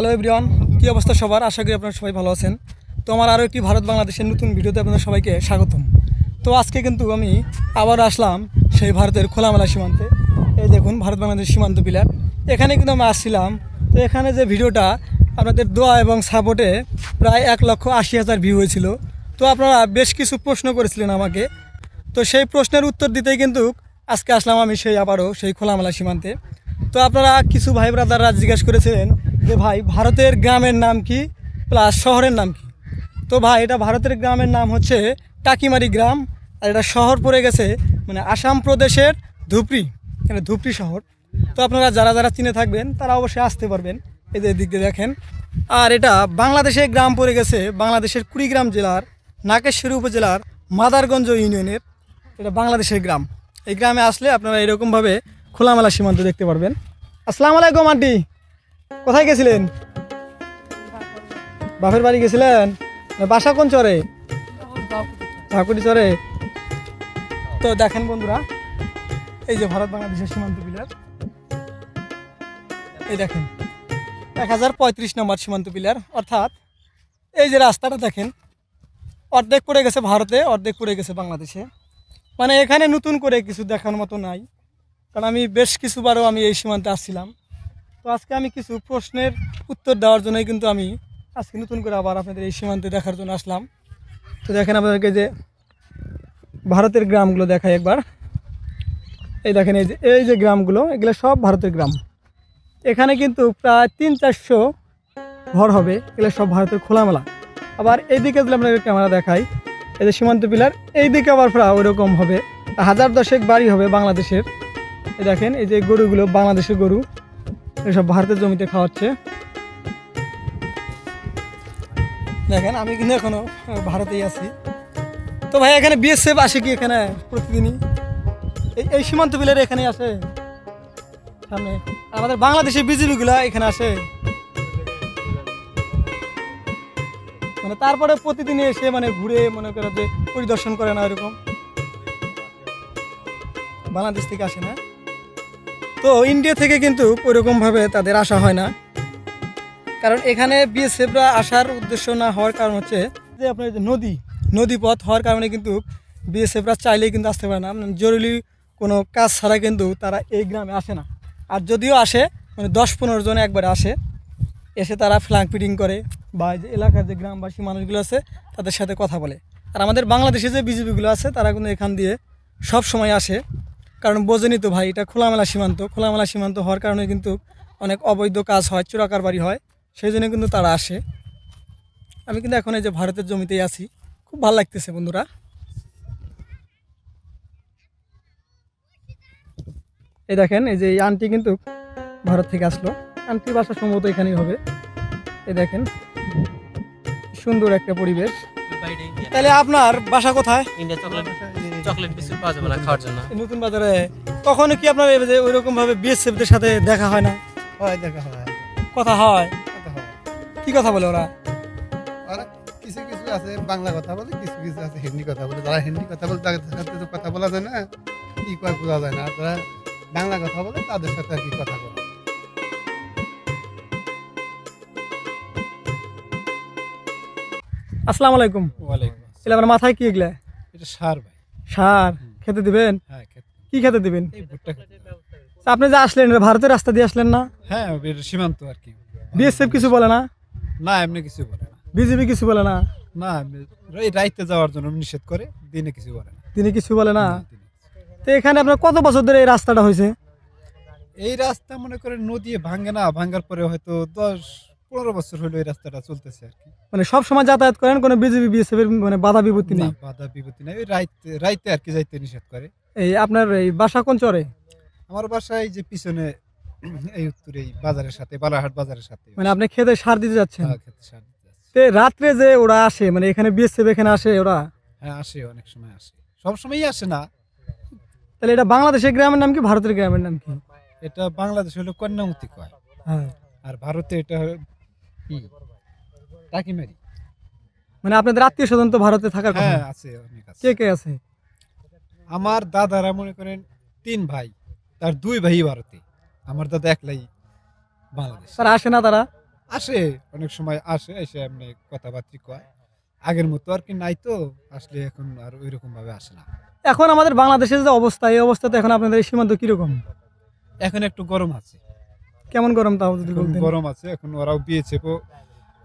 Hello everyone কী অবস্থা সবার? আশা করি আপনারা সবাই ভালো আছেন। তো আমার আরও একটি ভারত বাংলাদেশের নতুন ভিডিওতে আপনাদের সবাইকে স্বাগতম। তো আজকে কিন্তু আমি আবার আসলাম সেই ভারতের খোলামেলা সীমান্তে। এই দেখুন, ভারত বাংলাদেশ সীমান্ত পিলার এখানে কিন্তু আমি আসছিলাম। তো এখানে যে ভিডিওটা, আপনাদের দোয়া এবং সাপোর্টে প্রায় এক লক্ষ আশি হাজার ভিউ হয়েছিল। তো আপনারা বেশ কিছু প্রশ্ন করেছিলেন আমাকে। তো সেই প্রশ্নের উত্তর দিতেই কিন্তু আজকে আসলাম আমি সেই আবারও সেই খোলামেলা সীমান্তে। তো আপনারা কিছু ভাই ব্রাদাররা জিজ্ঞেস করেছিলেন যে ভাই, ভারতের গ্রামের নাম কি? প্লাস শহরের নাম কি? তো ভাই, এটা ভারতের গ্রামের নাম হচ্ছে টাকিমারি গ্রাম। আর এটা শহর পড়ে গেছে মানে আসাম প্রদেশের ধুপড়ি মানে ধুপড়ি শহর। তো আপনারা যারা যারা চিনে থাকবেন, তারা অবশ্যই আসতে পারবেন। এই যে দিক দিয়ে দেখেন। আর এটা বাংলাদেশের গ্রাম পড়ে গেছে বাংলাদেশের কুড়িগ্রাম জেলার নাকেশ্বরী উপজেলার মাদারগঞ্জ ইউনিয়নের। এটা বাংলাদেশের গ্রাম। এই গ্রামে আসলে আপনারা এরকমভাবে খোলামেলা সীমান্ত দেখতে পারবেন। আসসালামু আলাইকুম, আন্টি। কোথায় গেছিলেন? বাপের বাড়ি গেছিলেন? বাসা কোন চরে? ঝাকুটি চরে। তো দেখেন বন্ধুরা, এই যে ভারত বাংলাদেশের সীমান্ত পিলার। এই দেখেন, এক হাজার পঁয়ত্রিশ নম্বর সীমান্ত পিলার। অর্থাৎ এই যে রাস্তাটা দেখেন, অর্ধেক পড়ে গেছে ভারতে, অর্ধেক পড়ে গেছে বাংলাদেশে। মানে এখানে নতুন করে কিছু দেখার মতো নাই। কারণ আমি বেশ কিছুবারও আমি এই সীমান্তে আসছিলাম। তো আজকে আমি কিছু প্রশ্নের উত্তর দেওয়ার জন্যই কিন্তু আমি আজকে নতুন করে আবার আপনাদের এই সীমান্তে দেখার জন্য আসলাম। তো দেখেন আপনাদেরকে যে ভারতের গ্রামগুলো দেখাই একবার। এই দেখেন এই যে এই যে গ্রামগুলো, এগুলো সব ভারতের গ্রাম। এখানে কিন্তু প্রায় তিন চারশো ঘর হবে, এগুলো সব ভারতের খোলামেলা। আবার এইদিকে যদি আপনাদের ক্যামেরা দেখাই, এই যে সীমান্ত পিলার, এইদিকে আবার প্রায় ওইরকম হবে। হাজার দশেক বাড়ি হবে বাংলাদেশের। দেখেন এই যে গরুগুলো, বাংলাদেশের গরু। এসব ভারতের জমিতে খাওয়াচ্ছে। দেখেন, আমি কিন্তু এখনও ভারতেই আছি। তো ভাই, এখানে বিএসএফ আসে কি এখানে প্রতিদিনই? এই এই সীমান্ত বিলের এখানে আসে। সামনে। আমাদের বাংলাদেশের বিজিবিগুলো এখানে আসে। মানে তারপরে প্রতিদিনই এসে মানে ঘুরে মনে করে যে পরিদর্শন করে না এরকম। বাংলাদেশ থেকে আসে না। তো ইন্ডিয়া থেকে কিন্তু ওইরকমভাবে তাদের আসা হয় না। কারণ এখানে বিএসএফরা আসার উদ্দেশ্য না হওয়ার কারণ হচ্ছে যে আপনার নদী নদী পথ হওয়ার কারণে কিন্তু বিএসএফরা চাইলেই কিন্তু আসতে পারে না। মানে জরুরি কোনো কাজ ছাড়া কিন্তু তারা এই গ্রামে আসে না। আর যদিও আসে মানে দশ পনেরো জন একবারে আসে, এসে তারা ফ্ল্যাং ফিটিং করে বা যে এলাকার যে গ্রামবাসী মানুষগুলো আছে, তাদের সাথে কথা বলে। আর আমাদের বাংলাদেশে যে বিজেপিগুলো আছে, তারা কিন্তু এখান দিয়ে সব সময় আসে। কারণ বোঝেনি তো ভাই, এটা খোলামেলা সীমান্ত। খোলামেলা সীমান্ত হওয়ার কারণে কিন্তু অনেক অবৈধ কাজ হয়, চোরাকার বাড়ি হয়, সেই জন্য কিন্তু তারা আসে। আমি কিন্তু এখন এই যে ভারতের জমিতেই আছি, খুব ভালো লাগতেছে বন্ধুরা। এই দেখেন, এই যে আন্টি কিন্তু ভারত থেকে আসলো। আন্টির বাসা সম্ভবত এখানেই হবে। এই দেখেন, সুন্দর একটা পরিবেশ। তাহলে আপনার বাসা কোথায়? ইন্ডিয়া চকলেট চকলেট বিস্কুট পাওয়া যাবে না খাওয়ার জন্য। নতুন বাজারে কখনো কি আপনার এই যে ওইরকম ভাবে বিএসএফদের সাথে দেখা হয় না? হয় দেখা হয়? কথা হয়। কি কথা বলে ওরা? ওরা কিছু কিছু আছে বাংলা কথা বলে কিছু কিছু আছে হিন্দি কথা বলে। যারা হিন্দি কথা বলে তাদের সাথে তো কথা বলা যায় না কি কয় বোঝা যায় না। যারা বাংলা কথা বলে তাদের সাথে আর কি কথা বলে। আসসালামু আলাইকুম। ওয়ালাইকুম এলে আমার মাথায় কি এগুলা? এটা সার ভাই। সার? খেতে দিবেন? হ্যাঁ কি খেতে দিবেন? আপনি যে আসলেন ভারতের রাস্তা দিয়ে আসলেন না? হ্যাঁ সীমান্ত আর কি। বিএসএফ কিছু বলে না? না এমনি কিছু বলে না। বিজেপি কিছু বলে না? না রাইতে যাওয়ার জন্য নিষেধ করে দিনে কিছু বলে না। তিনি কিছু বলে না? তো এখানে আপনার কত বছর ধরে এই রাস্তাটা হয়েছে? এই রাস্তা মনে করে নদী ভাঙে না ভাঙার পরে হয়তো দশ পনেরো বছর হলো এই রাস্তাটা চলতেছে আর কি। মানে সব সময় যাতায়াত করেন কোনো বিজেপি বিএসএফ এর মানে বাধা বিপত্তি না নেই? বাধা বিপত্তি নাই। ওই রাইতে রাইতে আর কি যাইতে নিষেধ করে। এই আপনার এই বাসা কোন চরে? আমার বাসায় যে পিছনে এই উত্তরে এই বাজারের সাথে বালাহাট বাজারের সাথে। মানে আপনি খেতে সার দিতে যাচ্ছেন? হ্যাঁ, খেতে সার দিতে যাচ্ছি। তো রাত্রে যে ওরা আসে মানে এখানে বিএসএফ এখানে আসে ওরা? হ্যাঁ আসে অনেক সময় আসে। সব সময়ই আসে না। তাহলে এটা বাংলাদেশের গ্রামের নাম কি ভারতের গ্রামের নাম কি? এটা বাংলাদেশ হলো কন্যামতি কয়। হ্যাঁ। আর ভারতে এটা মানে আপনাদের আত্মীয় স্বজন তো ভারতে থাকার কথা? হ্যাঁ আছে অনেক আছে। কে কে আছে? আমার দাদারা মনে করেন তিন ভাই। তার দুই ভাই ভারতে। আমার দাদা একলাই বাংলাদেশ। তারা আসে না তারা? আসে অনেক সময় আসে এসে এমনি কথাবার্তা কয়। আগের মতো আর কি নাই তো আসলে এখন আর ওই রকম ভাবে আসে না। এখন আমাদের বাংলাদেশের যে অবস্থা এই অবস্থাতে এখন আপনাদের সীমান্ত কীরকম? এখন একটু গরম আছে। কেমন গরম তাও যদি বলতেন? গরম আছে এখন ওরাও বিএসএফ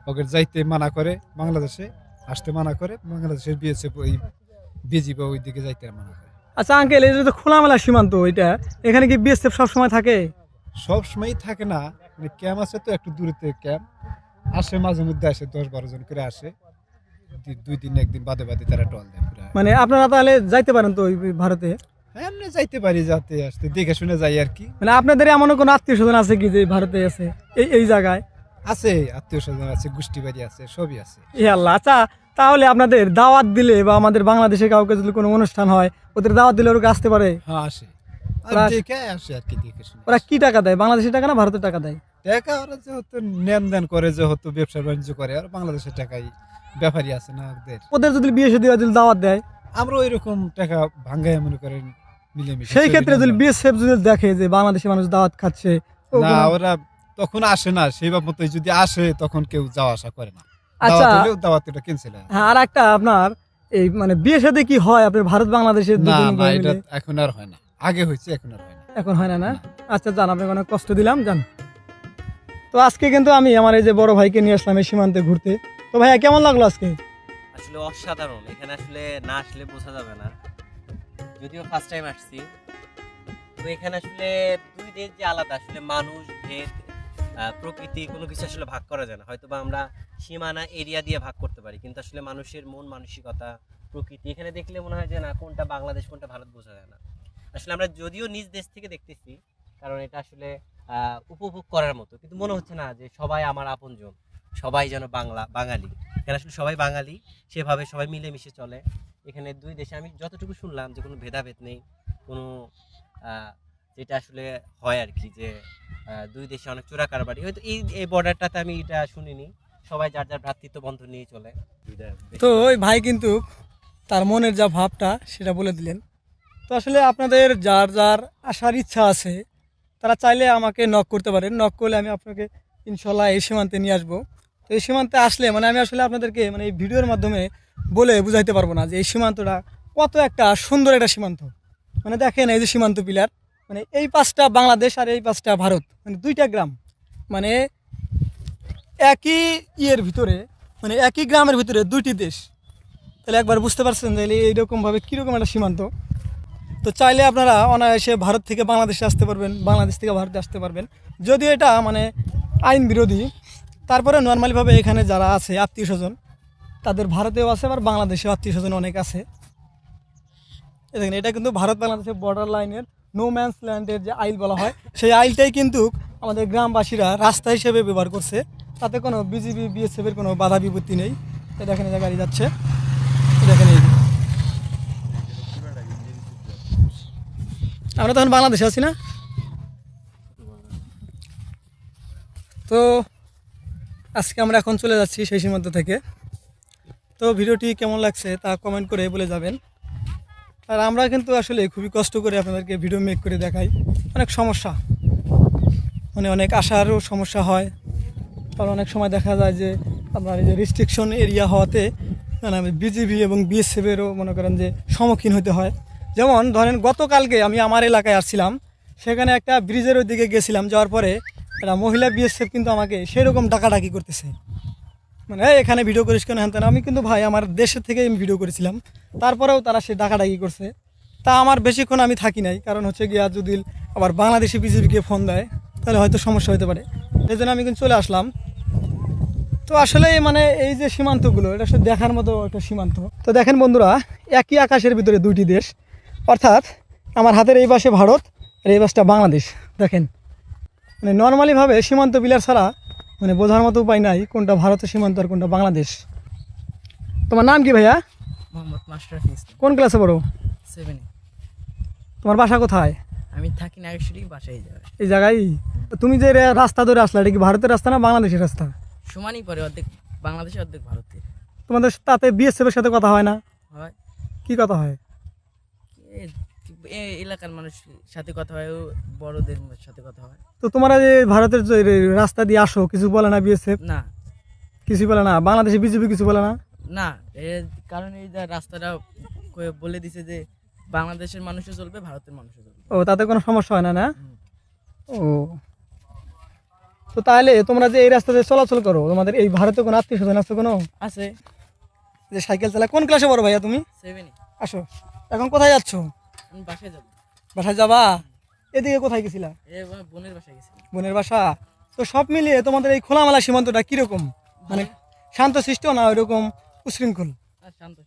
ওকে যাইতে মানা করে বাংলাদেশে আসতে মানা করে বাংলাদেশের বিএসএফ ওই বিজি বা ওই দিকে যাইতে মানা করে। আচ্ছা আঙ্কেল এই যে খোলামেলা সীমান্ত এটা এখানে কি বিএসএফ সবসময় থাকে? সব সময় থাকে না মানে ক্যাম্প আছে তো একটু দূরেতে ক্যাম্প আসে মাঝে মধ্যে আসে দশ বারো জন করে আসে। দুই- দিন একদিন বাদে বাদে তারা টল দেয় মানে আপনারা তাহলে যাইতে পারেন তো ওই ভারতে? এমনি যাইতে পারি যাতে আসতে দেখে শুনে যাই আর কি। মানে আপনাদের এমন কোনো আত্মীয় স্বজন আছে কি যে ভারতে আছে? এই এই জায়গায়? আছে আত্মীয় স্বজন আছে গোষ্ঠী বাড়ি আছে সবই আছে। এ আল্লাহ আচ্ছা তাহলে আপনাদের দাওয়াত দিলে বা আমাদের বাংলাদেশে কাউকে যদি কোনো অনুষ্ঠান হয় ওদের দাওয়াত দিলে ওরা আসতে পারে? হ্যাঁ আসে। আর ওরা- দেখে আসে আর কি দেখে শুনে ওরা কি টাকা দেয়? বাংলাদেশের টাকা না ভারতের টাকা দেয়? টাকা ওরা যেহেতু লেনদেন করে যেহেতু ব্যবসা বাণিজ্য করে আর বাংলাদেশের টাকাই ব্যাপারই আছে না ওদের। ওদের যদি বিয়ে সাথে যদি দাওয়াত দেয়? আমরা ওই রকম টাকা ভাঙ্গায় মনে করেন সেই ক্ষেত্রে যদি বিএসএফ যদি দেখে যে বাংলাদেশি মানুষ দাওয়াত খাচ্ছে না ওরা তখন আসে না সেই মতোই যদি আসে তখন কেউ যাওয়া আসা করে না। আচ্ছা। দাওয়াত এটা ক্যান্সেল হয়। আর একটা আপনার এই মানে বিয়ে সাথে কি হয়? আপনার ভারত বাংলাদেশের না না এটা এখন আর হয় না। আগে হয়েছে এখন আর হয় না। এখন হয় না না? আচ্ছা যান আপনাকে অনেক কষ্ট দিলাম যান তো আজকে কিন্তু আমি আমার এই যে বড় ভাইকে নিয়ে আসলাম এই সীমান্তে ঘুরতে। তো ভাইয়া কেমন লাগল আজকে? আসলে অসাধারণ। এখানে আসলে না আসলে বোঝা যাবে না। যদিও ফার্স্ট টাইম আসছি। তো এখানে আসলে দুই দেশ যে আলাদা, আসলে মানুষ, ভেদ প্রকৃতি, কোনো কিছু আসলে ভাগ করা যায় না। হয়তো বা আমরা সীমানা এরিয়া দিয়ে ভাগ করতে পারি, কিন্তু আসলে মানুষের মন, মানসিকতা, প্রকৃতি, এখানে দেখলে মনে হয় যে না, কোনটা বাংলাদেশ, কোনটা ভারত বোঝা যায় না। আসলে আমরা যদিও নিজ দেশ থেকে দেখতেছি, কারণ এটা আসলে উপভোগ করার মতো, কিন্তু মনে হচ্ছে না যে সবাই আমার আপনজন, সবাই যেন বাংলা, বাঙালি। এখানে আসলে সবাই বাঙালি, সেভাবে সবাই মিলেমিশে চলে। এখানে দুই দেশে আমি যতটুকু শুনলাম যে কোনো ভেদাভেদ নেই, কোনো যেটা আসলে হয় আর কি, যে দুই দেশে অনেক চোরা কারবারি। হয়তো এই এই বর্ডারটাতে আমি এটা শুনিনি। সবাই যার যার ভ্রাতৃত্ব বন্ধন নিয়ে চলে। তো ওই ভাই কিন্তু তার মনের যা ভাবটা সেটা বলে দিলেন। তো আসলে আপনাদের যার যার আসার ইচ্ছা আছে, তারা চাইলে আমাকে নক করতে পারেন। নক করলে আমি আপনাকে ইনশাল্লাহ এই সীমান্তে নিয়ে আসব। তো এই সীমান্তে আসলে মানে আমি আসলে আপনাদেরকে মানে এই ভিডিওর মাধ্যমে বলে বুঝাইতে পারব না যে এই সীমান্তটা কত একটা সুন্দর একটা সীমান্ত। মানে দেখেন এই যে সীমান্ত পিলার মানে এই পাঁচটা বাংলাদেশ আর এই পাঁচটা ভারত মানে দুইটা গ্রাম। মানে একই ইয়ের ভিতরে মানে একই গ্রামের ভিতরে দুইটি দেশ। তাহলে একবার বুঝতে পারছেন যে এইরকমভাবে কীরকম একটা সীমান্ত। তো চাইলে আপনারা অনায়াসে ভারত থেকে বাংলাদেশে আসতে পারবেন, বাংলাদেশ থেকে ভারতে আসতে পারবেন। যদিও এটা মানে আইন বিরোধী তারপরে নর্মালিভাবে এখানে যারা আছে, আত্মীয় স্বজন, তাদের ভারতেও আছে, আবার বাংলাদেশেও আত্মীয় স্বজন অনেক আছে। দেখেন, এটা কিন্তু ভারত বাংলাদেশের বর্ডার লাইনের নো ম্যানস ল্যান্ডের যে আইল বলা হয়, সেই আইলটাই কিন্তু আমাদের গ্রামবাসীরা রাস্তা হিসেবে ব্যবহার করছে। তাতে কোনো বিজিবি বিএসএফের কোনো বাধা বিপত্তি নেই। দেখেন যে গাড়ি যাচ্ছে। দেখেন, এই। আমরা তখন বাংলাদেশে আছি না? তো আজকে আমরা এখন চলে যাচ্ছি সেই সীমান্ত থেকে। তো ভিডিওটি কেমন লাগছে তা কমেন্ট করে বলে যাবেন। আর আমরা কিন্তু আসলে খুবই কষ্ট করে আপনাদেরকে ভিডিও মেক করে দেখাই। অনেক সমস্যা। মানে অনেক আসারও সমস্যা হয়। কারণ অনেক সময় দেখা যায় যে আপনার এই যে রেস্ট্রিকশন এরিয়া হওয়াতে মানে বিজিবি এবং বিএসএফেরও মনে করেন যে সম্মুখীন হতে হয়। যেমন ধরেন গতকালকে আমি আমার এলাকায় আসছিলাম। সেখানে একটা ব্রিজের ওই দিকে গেছিলাম। যাওয়ার পরে একটা মহিলা বিএসএফ কিন্তু আমাকে সেরকম ডাকাডাকি করতেছে। মানে "এই, এখানে ভিডিও করিস কেন? হ্যান তেন?" আমি কিন্তু ভাই আমার দেশের থেকে আমি ভিডিও করেছিলাম। তারপরেও তারা সে ডাকাডাকি করছে। তা আমার বেশিক্ষণ আমি থাকি নাই। কারণ হচ্ছে গিয়া যদি আবার বাংলাদেশি বিজেপিকে ফোন দেয় তাহলে হয়তো সমস্যা হতে পারে। এই জন্য আমি কিন্তু চলে আসলাম। তো আসলে মানে এই যে সীমান্তগুলো এটা আসলে দেখার মতো একটা সীমান্ত। তো দেখেন বন্ধুরা একই আকাশের ভিতরে দুইটি দেশ। অর্থাৎ আমার হাতের এই পাশে ভারত আর এই পাশটা বাংলাদেশ। দেখেন। মানে নর্মালিভাবে সীমান্ত বিলার ছাড়া মানে বোঝার মতো উপায় নাই কোনটা ভারতের সীমান্ত আর কোনটা বাংলাদেশ। তোমার নাম কি ভাইয়া? মোহাম্মদ মাস্টার ইসলাম। কোন ক্লাসে পড়ো? সেভেনে তোমার বাসা কোথায়? আমি থাকি নাগেশ্বরী বাসায় যাবে এই জায়গায়? তুমি যে রাস্তা ধরে আসলে এটা কি ভারতের রাস্তা না বাংলাদেশের রাস্তা? সমানই পরে অর্ধেক বাংলাদেশে অর্ধেক ভারতে তোমাদের তাতে বিএসএফের সাথে কথা হয় না? হয়। কি কথা হয়? এলাকার মানুষের সাথে কথা হয় বড়দের সাথে কথা হয়। তো তোমরা যে ভারতের রাস্তা দিয়ে আসো কিছু বলে না বিএসএফ? না। কিছু বলে না? বাংলাদেশে বিজেপি কিছু বলে না? না এর কারণ এই যে রাস্তাটা বলে দিছে যে বাংলাদেশের মানুষও চলবে ভারতের মানুষও চলবে। ও তাতে কোনো সমস্যা হয় না না? ও। তো তাহলে তোমরা যে এই রাস্তাতে চলাচল করো তোমাদের এই ভারতে কোনো আত্মীয় স্বজন আছে কোনো? আছে। যে সাইকেল চালা কোন ক্লাসে পড়ো ভাইয়া তুমি? সেভেনে আসো। এখন কোথায় যাচ্ছ? বাসায় যাব। বাসায় যাবা? এদিকে কোথায় গেছিলা? বোনের বাসায় গেছি বোনের বাসা? তো সব মিলিয়ে তোমাদের এই খোলামেলা সীমান্তটা কীরকম? মানে শান্ত সৃষ্ট না ওইরকম উশৃঙ্খল? শান্ত